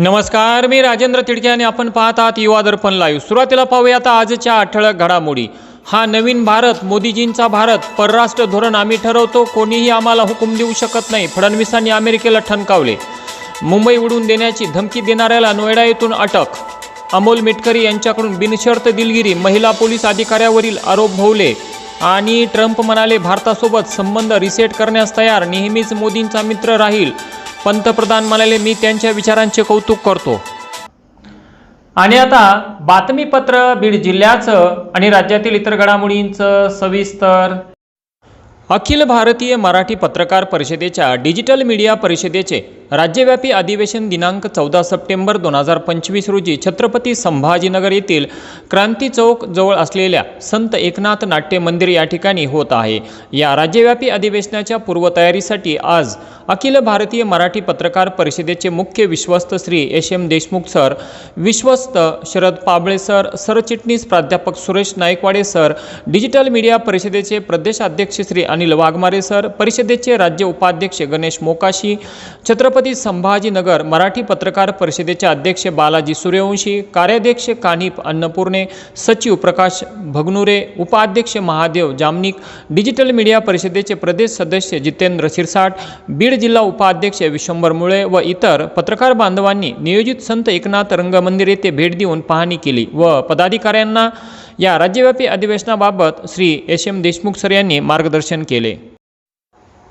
नमस्कार मी राजेंद्र तिडके आणि आपण पाहत आहात युवा दर्पण लाईव्ह सुरुवातीला पाहूया आता आजच्या ठळक घडामोडी. हा नवीन भारत मोदीजींचा भारत परराष्ट्र धोरण आम्ही ठरवतो कोणीही आम्हाला हुकूम देऊ शकत नाही फडणवीसांनी अमेरिकेला ठणकावले. मुंबई उडवून देण्याची धमकी देणाऱ्याला नोएडा येथून अटक. अमोल मिटकरी यांच्याकडून बिनशर्त दिलगिरी महिला पोलीस अधिकाऱ्यावरील आरोप भोवले. आणि ट्रम्प म्हणाले भारतासोबत संबंध रिसेट करण्यास तयार नेहमीच मोदींचा मित्र राहील. पंतप्रधान म्हणाले मी त्यांच्या विचारांचे कौतुक करतो. आणि आता बातमीपत्र बीड जिल्ह्याचं आणि राज्यातील इतर घडामोडींचं सविस्तर. अखिल भारतीय मराठी पत्रकार परिषदेच्या डिजिटल मीडिया परिषदेचे राज्यव्यापी अधिवेशन दिनांक चौदा सप्टेंबर दोन हजार पंचवीस रोजी छत्रपती संभाजीनगर येथील क्रांती चौक जवळ असलेल्या संत एकनाथ नाट्य मंदिर या ठिकाणी होत आहे. या राज्यव्यापी अधिवेशनाच्या पूर्वतयारीसाठी आज अखिल भारतीय मराठी पत्रकार परिषदेचे मुख्य विश्वस्त Shri S M Deshmukh sir विश्वस्त शरद पाबळे सर सरचिटणीस प्राध्यापक Suresh Naikwade sir digital media परिषदेचे प्रदेशाध्यक्ष श्री अनिल वाघमारे सर परिषदेचे राज्य उपाध्यक्ष गणेश मोकाशी छत्रपती संभाजीनगर मराठी पत्रकार परिषदेचे अध्यक्ष बालाजी सूर्यवंशी कार्याध्यक्ष कानिप अन्नपूर्णे सचिव प्रकाश भगनुरे उपाध्यक्ष महादेव जामनिक डिजिटल मीडिया परिषदेचे प्रदेश सदस्य जितेंद्र शिरसाट बीड जिल्हा उपाध्यक्ष विश्वंभर मुळे व इतर पत्रकार बांधवांनी नियोजित संत एकनाथ रंगमंदिर येथे भेट देऊन पाहणी केली व पदाधिकाऱ्यांना या राज्यव्यापी अधिवेशनाबाबत Shri S M Deshmukh sir यांनी मार्गदर्शन केले.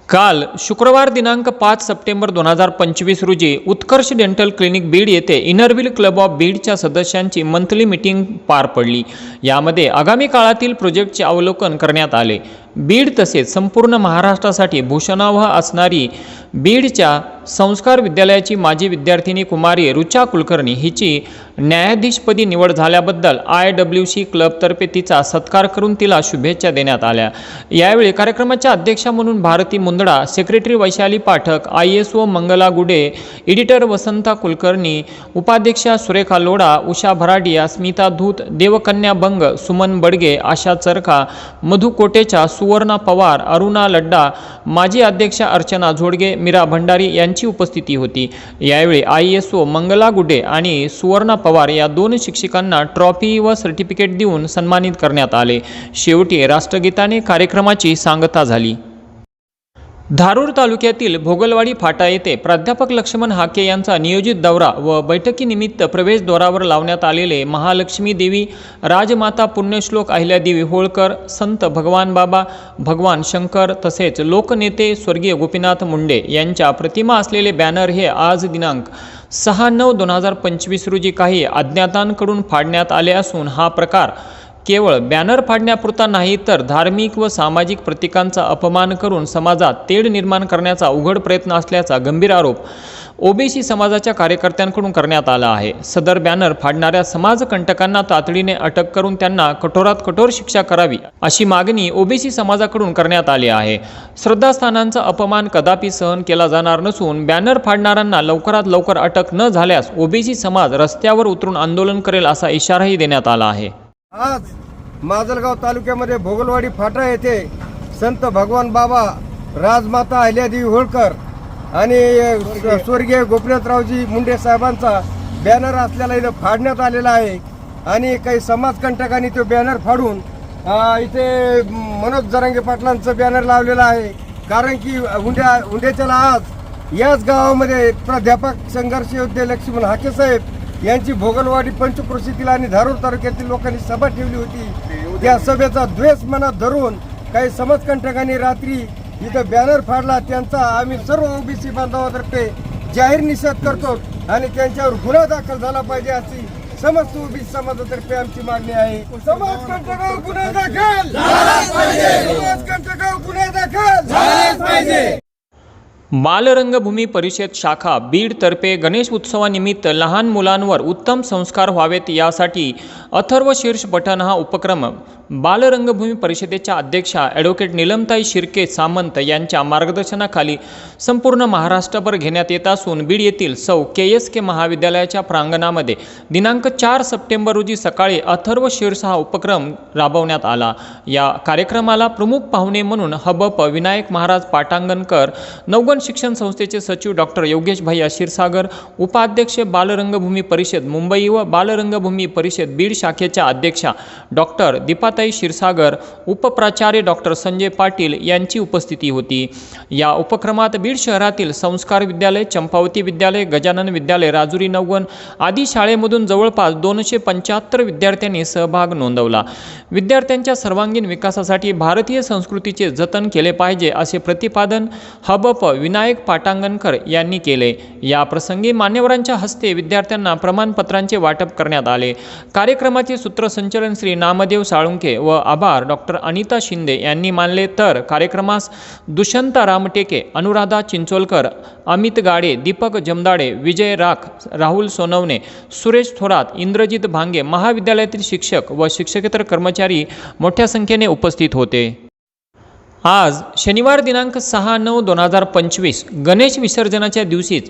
काल शुक्रवार दिनांक पाच सप्टेंबर दोन हजार पंचवीस रोजी उत्कर्ष डेंटल क्लिनिक बीड येथे इनरव्हिल क्लब ऑफ बीडच्या सदस्यांची मंथली मीटिंग पार पडली. यामध्ये आगामी काळातील प्रोजेक्टचे अवलोकन करण्यात आले. बीड तसेच संपूर्ण महाराष्ट्रासाठी भूषणावह असणारी बीडच्या संस्कार विद्यालयाची माजी विद्यार्थिनी कुमारी रुचा कुलकर्णी हिची न्यायाधीशपदी निवड झाल्याबद्दल आय डब्ल्यू सी क्लबतर्फे तिचा सत्कार करून तिला शुभेच्छा देण्यात आल्या. यावेळी कार्यक्रमाच्या अध्यक्षा म्हणून Bharati Mundada secretary Vaishali Pathak I S O Mangala Gude editor Vasanta Kulkarni उपाध्यक्षा सुरेखा लोढा उषा भराडिया स्मिता धूत देवकन्या बंग सुमन बडगे आशा चरखा मधु कोटेचा सुवर्णा पवार अरुणा लड्डा माजी अध्यक्षा अर्चना झोडगे मीरा भंडारी यांची उपस्थिती होती. यावेळी आय एस ओ मंगला गुडे आणि सुवर्णा पवार या दोन शिक्षकांना ट्रॉफी व सर्टिफिकेट देऊन सन्मानित करण्यात आले. शेवटी राष्ट्रगीताने कार्यक्रमाची सांगता झाली. धारूर तालुक्यातील भोगलवाडी फाटा येथे प्राध्यापक लक्ष्मण हाके यांचा नियोजित दौरा व बैठकीनिमित्त प्रवेशद्वारावर लावण्यात आलेले महालक्ष्मी देवी राजमाता पुण्यश्लोक अहिल्यादेवी होळकर संत भगवान बाबा भगवान शंकर तसेच लोकनेते स्वर्गीय गोपीनाथ मुंडे यांच्या प्रतिमा असलेले बॅनर हे आज दिनांक सहा नऊ दोन हजार पंचवीस रोजी काही अज्ञातांकडून फाडण्यात आले असून हा प्रकार केवळ बॅनर फाडण्यापुरता नाही तर धार्मिक व सामाजिक प्रतीकांचा अपमान करून समाजात तेढ निर्माण करण्याचा उघड प्रयत्न असल्याचा गंभीर आरोप ओबीसी समाजाच्या कार्यकर्त्यांकडून करण्यात आला आहे. सदर बॅनर फाडणाऱ्या समाजकंटकांना तातडीने अटक करून त्यांना कठोरात कठोर शिक्षा करावी अशी मागणी ओबीसी समाजाकडून करण्यात आली आहे. श्रद्धास्थानांचा अपमान कदापि सहन केला जाणार नसून बॅनर फाडणाऱ्यांना लवकरात लवकर अटक न झाल्यास ओबीसी समाज रस्त्यावर उतरून आंदोलन करेल असा इशाराही देण्यात आला आहे. आज माजलगाव तालुक्यामध्ये भोगलवाडी फाटा येथे संत भगवान बाबा राजमाता अहिल्यादेवी होळकर आणि स्वर्गीय गोपीनाथरावजी मुंडे साहेबांचा बॅनर असलेला इथं फाडण्यात आलेला आहे. आणि काही समाजकंटकांनी तो बॅनर फाडून इथे मनोज जरांगे पाटलांचं बॅनर लावलेलं आहे. कारण की हुंड्या हुंड्याच्याला आज याच गावामध्ये प्राध्यापक संघर्ष योद्धे लक्ष्मण हाके साहेब यांची भोगलवाडी पंचक्रोशीतील आणि धारूर तालुक्यातील लोकांनी सभा ठेवली होती. त्या सभेचा द्वेष मनात धरून काही समाजकंटकांनी रात्री इथं बॅनर फाडला. त्यांचा आम्ही सर्व ओबीसी बांधवातर्फे जाहीर निषेध करतो आणि त्यांच्यावर गुन्हा दाखल झाला पाहिजे अशी समस्त ओबीसी समाजातर्फे आमची मागणी आहे. समाजकंटकावर गुन्हा दाखल! समाजकंटकावर गुन्हा दाखल! बालरंगभूमी परिषद शाखा बीडतर्फे गणेश उत्सवानिमित्त लहान मुलांवर उत्तम संस्कार व्हावेत यासाठी अथर्व शीर्ष पठण हा उपक्रम बालरंगभूमी परिषदेच्या अध्यक्षा ॲडव्होकेट निलमताई शिर्के सामंत यांच्या मार्गदर्शनाखाली संपूर्ण महाराष्ट्रभर घेण्यात येत असून बीड येथील सौ के एस के महाविद्यालयाच्या प्रांगणामध्ये दिनांक चार सप्टेंबर रोजी सकाळी अथर्व शीर्ष हा उपक्रम राबवण्यात आला. या कार्यक्रमाला प्रमुख पाहुणे म्हणून हबप विनायक महाराज पाटांगणकर नवगण शिक्षण संस्थेचे सचिव डॉक्टर योगेश भैया क्षीरसागर उपाध्यक्ष बालरंगभूमी परिषद मुंबई व बालरंगभूमी परिषद बीड शाखेच्या अध्यक्षा डॉक्टर दीपाताई क्षीरसागर उपप्राचार्य डॉक्टर संजय पाटील यांची उपस्थिती होती. या उपक्रमात बीड शहरातील संस्कार विद्यालय चंपावती विद्यालय गजानन विद्यालय राजुरी नवगण आदी शाळेमधून जवळपास दोनशे पंच्याहत्तर विद्यार्थ्यांनी सहभाग नोंदवला. विद्यार्थ्यांच्या सर्वांगीण विकासासाठी भारतीय संस्कृतीचे जतन केले पाहिजे असे प्रतिपादन हबप विनायक पाटांगणकर यांनी केले. या प्रसंगी मान्यवरांच्या हस्ते विद्यार्थ्यांना प्रमाणपत्रांचे वाटप करण्यात आले. कार्यक्रम कार्यक्रमाचे सूत्रसंचलन श्री नामदेव साळुंके व आभार डॉक्टर अनिता शिंदे यांनी मानले तर कार्यक्रमास दुष्यंता रामटेके अनुराधा चिंचोलकर अमित गाडे दीपक जमदाडे विजय राख राहुल सोनवणे सुरेश थोरात इंद्रजित भांगे महाविद्यालयातील शिक्षक व शिक्षकेतर कर्मचारी मोठ्या संख्येने उपस्थित होते. आज शनिवार दिनांक सहा नऊ दोन हजार पंचवीस गणेश विसर्जनाच्या दिवशीच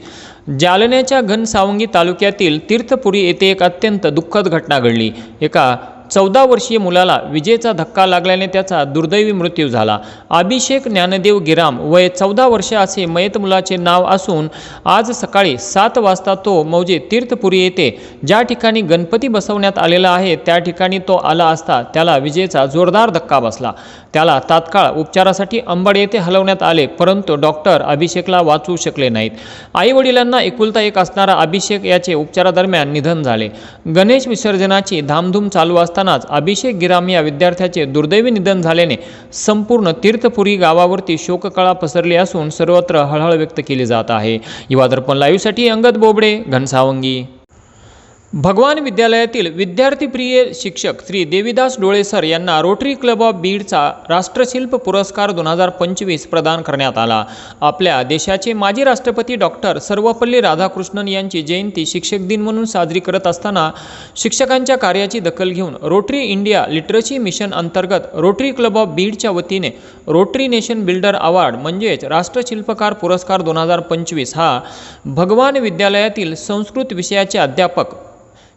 जालन्याच्या घनसावंगी तालुक्यातील तीर्थपुरी येथे एक अत्यंत दुःखद घटना घडली. एका चौदा वर्षीय मुलाला विजेचा धक्का लागल्याने त्याचा दुर्दैवी मृत्यू झाला. अभिषेक ज्ञानदेव गिराम वय चौदा वर्ष असे मयत मुलाचे नाव असून आज सकाळी सात वाजता तो मौजे तीर्थपुरी येथे ज्या ठिकाणी गणपती बसवण्यात आलेला आहे त्या ठिकाणी तो आला असता त्याला विजेचा जोरदार धक्का बसला. त्याला तात्काळ उपचारासाठी अंबड येथे हलवण्यात आले परंतु डॉक्टर अभिषेकला वाचवू शकले नाहीत. आईवडिलांना एकुलता एक असणारा अभिषेक याचे उपचारादरम्यान निधन झाले. गणेश विसर्जनाची धामधूम चालू असतानाच अभिषेक गिराम या विद्यार्थ्याचे दुर्दैवी निधन झाल्याने संपूर्ण तीर्थपुरी गावावरती शोककळा पसरली असून सर्वत्र हळहळ व्यक्त केली जात आहे. युवा दर्पण लाईव्हसाठी अंगद बोबडे घनसावंगी. भगवान विद्यालयातील विद्यार्थीप्रिय शिक्षक श्री देविदास डोळे सर यांना रोटरी क्लब ऑफ बीडचा राष्ट्रशिल्प पुरस्कार दोन हजार पंचवीस प्रदान करण्यात आला. आपल्या देशाचे माजी राष्ट्रपती डॉक्टर सर्वपल्ली राधाकृष्णन यांची जयंती शिक्षक दिन म्हणून साजरी करत असताना शिक्षकांच्या कार्याची दखल घेऊन रोटरी इंडिया लिटरसी मिशन अंतर्गत रोटरी क्लब ऑफ बीडच्या वतीने रोटरी नेशन बिल्डर अवॉर्ड म्हणजेच राष्ट्रशिल्पकार पुरस्कार दोन हजार पंचवीस हा भगवान विद्यालयातील संस्कृत विषयाचे अध्यापक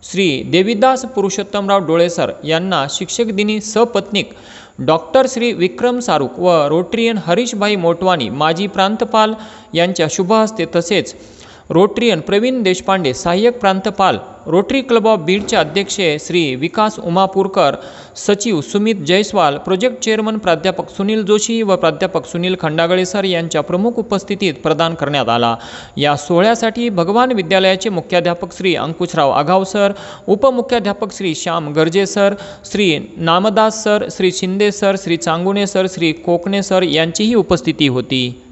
श्री देविदास पुरुषोत्तमराव डोळेसर यांना शिक्षक दिनी सपत्नीक डॉक्टर श्री विक्रम सारूक व रोटरियन हरीशभाई मोटवानी माजी प्रांतपाल यांच्या शुभहस्ते तसेच रोटरियन प्रवीण देशपांडे सहाय्यक प्रांतपाल रोटरी क्लब ऑफ बीडचे अध्यक्ष श्री विकास उमापूरकर सचिव सुमित जयस्वाल प्रोजेक्ट चेअरमन प्राध्यापक सुनील जोशी व प्राध्यापक सुनील खंडागळे सर यांच्या प्रमुख उपस्थितीत प्रदान करण्यात आला. या सोहळ्यासाठी भगवान विद्यालयाचे मुख्याध्यापक Shri Ankushrao Aghav sir उपमुख्याध्यापक Shri Shyam Garje sir Shri Namdas sir Shri Shinde sir Shri Changune sir Shri Kokane sir यांचीही उपस्थिती होती.